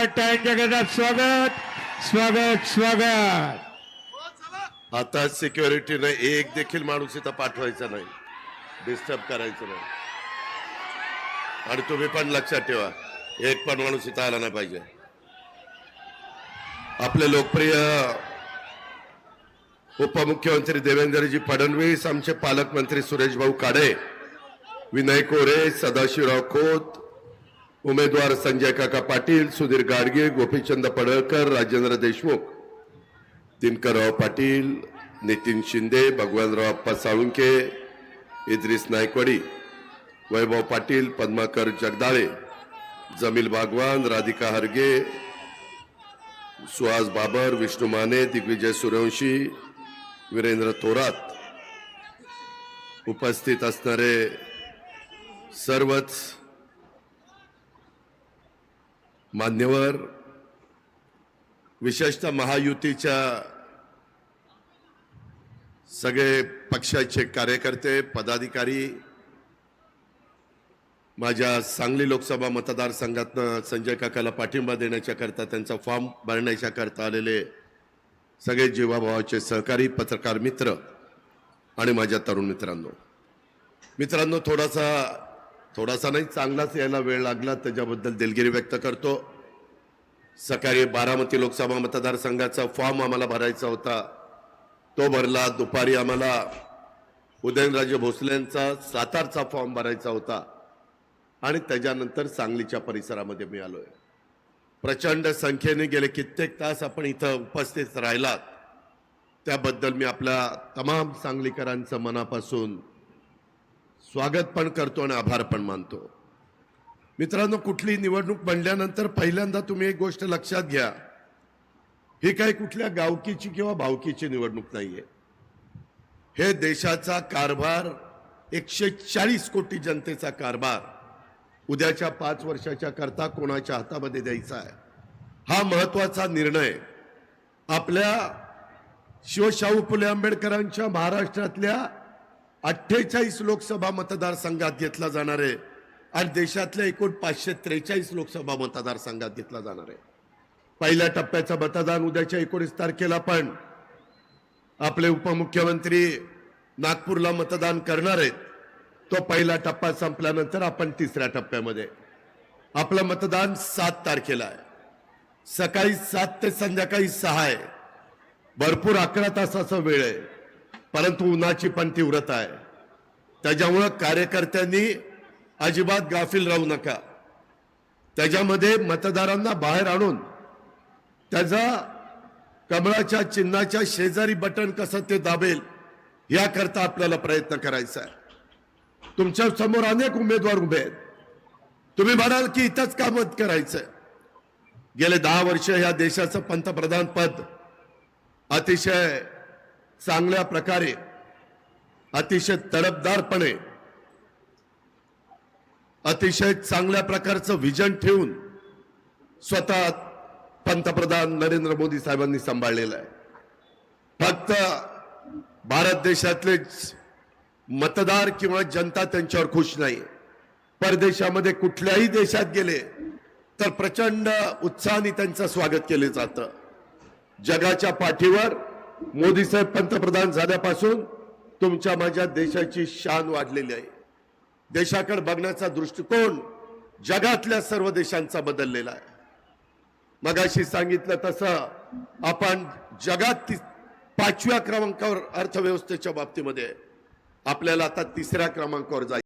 जगतात स्वागत स्वागत स्वागत. आता सिक्युरिटीनं एक देखील माणूस इथं पाठवायचा नाही. डिस्टर्ब करायचं नाही. आणि तुम्ही पण लक्षात ठेवा एक पण माणूस इथं आला नाही पाहिजे. आपले लोकप्रिय उपमुख्यमंत्री देवेंद्रजी फडणवीस आमचे पालकमंत्री सुरेश भाऊ काडे विनय कोरे सदाशिवराव खोत उमेदवार संजय काका पाटील सुधीर गाडगे गोपीचंद पडळकर राजेंद्र देशमुख दिनकरराव पाटील नितीन शिंदे भगवानराव अप्पा साळुंके इद्रिस नायकवाडी वैभव पाटील पद्माकर जगदाळे जमील भागवान राधिका हरगे सुहास बाबर विष्णू माने दिग्विजय सूर्यवंशी वीरेंद्र थोरात उपस्थित असणारे सर्वच मान्यवर विशेषतः महायुतीच्या सगळे पक्षाचे कार्यकर्ते पदाधिकारी माझ्या सांगली लोकसभा मतदारसंघातनं संजय काकाला पाठिंबा देण्याच्या करता त्यांचा फॉर्म भरण्याच्या करता आलेले सगळे जीवाभावाचे सहकारी पत्रकार मित्र आणि माझ्या तरुण मित्रांनो. मित्रांनो थोडासा थोडासा नाही चांगलाच यायला वेळ लागला. त्याच्याबद्दल दिलगिरी व्यक्त करतो. सकाळी बारामती लोकसभा मतदारसंघाचा फॉर्म आम्हाला भरायचा होता. तो भरला. दुपारी आम्हाला उदयनराजे भोसलेंचा सातारचा फॉर्म भरायचा होता. आणि त्याच्यानंतर सांगलीच्या परिसरामध्ये मी आहे प्रचंड संख्येने गेले. कित्येक तास आपण इथं उपस्थित राहिलात. त्याबद्दल मी आपल्या तमाम सांगलीकरांचं मनापासून स्वागत पण करतो आणि आभार पण मानतो. मित्रांनो कुठली निवडणूक म्हणल्यानंतर पहिल्यांदा तुम्ही एक गोष्ट लक्षात घ्या. ही काही कुठल्या गावकीची किंवा भावकीची निवडणूक नाहीये. हे देशाचा कारभार एकशे चाळीस कोटी जनतेचा कारभार उद्याच्या पाच वर्षाच्या करता कोणाच्या हातामध्ये द्यायचा आहे? हा महत्त्वाचा निर्णय आपल्या शिवशाहू फुले आंबेडकरांच्या महाराष्ट्रातल्या अठ्ठेचाळीस लोकसभा मतदारसंघात घेतला जाणार आहे आणि देशातल्या एकूण पाचशे त्रेचाळीस लोकसभा मतदारसंघात घेतला जाणार आहे. पहिल्या टप्प्याचं मतदान उद्याच्या एकोणीस तारखेला पण आपले उपमुख्यमंत्री नागपूरला मतदान करणार आहेत. तो पहिला टप्पा संपल्यानंतर आपण तिसऱ्या टप्प्यामध्ये. आपलं मतदान सात तारखेला आहे. सकाळी सात ते संध्याकाळी सहा आहे. भरपूर अकरा तासाचा वेळ आहे. परंतु उन्हाची पण तीव्रता आहे. त्याच्यामुळं कार्यकर्त्यांनी अजिबात गाफील राहू नका. त्याच्यामध्ये मतदारांना बाहेर आणून त्याचा कमळाच्या चिन्हाच्या शेजारी बटन कसं ते दाबेल याकरता आपल्याला प्रयत्न करायचा आहे. तुमच्यासमोर अनेक उमेदवार उभे आहेत. तुम्ही म्हणाल की इथंच का मत करायचंय? गेले दहा वर्ष या देशाचं पंतप्रधान पद अतिशय चांगल्या प्रकारे अतिशय तडपदारपणे अतिशय चांगल्या प्रकारचं विजन ठेवून स्वतः पंतप्रधान नरेंद्र मोदी साहेबांनी सांभाळलेलं आहे. फक्त भारत देशातले मतदार किंवा जनता त्यांच्यावर खुश नाही. परदेशामध्ये कुठल्याही देशात गेले तर प्रचंड उत्साहाने त्यांचं स्वागत केले जातं. जगाच्या पाठीवर मोदी साहेब पंतप्रधान झाल्यापासून तुमच्या माझ्या देशाची शान वाढलेली आहे. देशाकडे बघण्याचा दृष्टिकोन जगातल्या सर्व देशांचा बदललेला आहे. मगाशी सांगितलं तसं आपण जगात पाचव्या क्रमांकावर अर्थव्यवस्थेच्या बाबतीमध्ये आपल्याला आता तिसऱ्या क्रमांकावर जायचं